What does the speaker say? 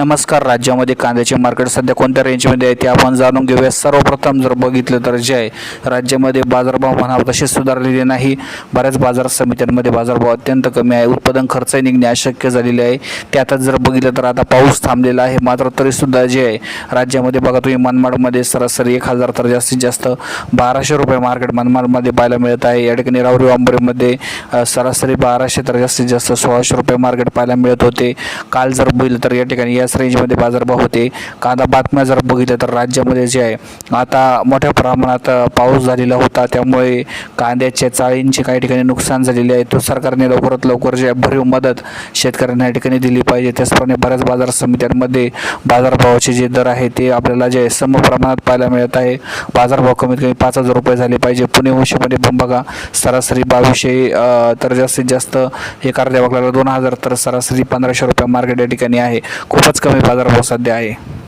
नमस्कार राज्यामध्ये कांद्याचे मार्केट सध्या कोणत्या रेंजमध्ये आहे ते आपण जाणून घेऊया. सर्वप्रथम जर बघितलं तर जे आहे राज्यामध्ये बाजारभाव म्हणावं तसे सुधारलेले नाही. बऱ्याच बाजार समित्यांमध्ये बाजारभाव अत्यंत कमी आहे. उत्पादन खर्चही निघणे अशक्य झालेले आहे. त्यातच जर बघितलं तर आता पाऊस थांबलेला आहे. मात्र तरीसुद्धा जे आहे राज्यामध्ये बघा तुम्ही मनमाडमध्ये सरासरी एक हजार तर जास्तीत जास्त बाराशे रुपये मार्केट मनमाडमध्ये पाहायला मिळत आहे. या ठिकाणी रावरी वांबरेमध्ये सरासरी बाराशे तर जास्तीत जास्त सोळाशे रुपये मार्केट पाहायला मिळत होते. काल जर बघितलं तर या ठिकाणी याच रेंजमध्ये बाजारभाव होते. कांदा बातम्या जर बघितल्या तर राज्यामध्ये जे आहे आता मोठ्या प्रमाणात पाऊस झालेला होता. त्यामुळे कांद्याच्या चाळींचे काही ठिकाणी नुकसान झालेले आहे. तो सरकारने लवकरात लवकर जे भरीव मदत शेतकऱ्यांना या ठिकाणी दिली पाहिजे. त्याचप्रमाणे बऱ्याच बाजार समित्यांमध्ये बाजारभावाचे जे दर आहे ते आपल्याला जे सम प्रमाणात पाहायला मिळत आहे. बाजारभाव कमीत कमी पाच हजार रुपये झाले पाहिजे. पुणे वंशीमध्ये पण बघा सरासरी बावीसशे तर जास्तीत जास्त एक अर्ध्या वाकल्याला दोन हजार तर सरासरी पंधराशे रुपये मार्केट या ठिकाणी आहे. खूपच कमी बाजारभाव सध्या आहे.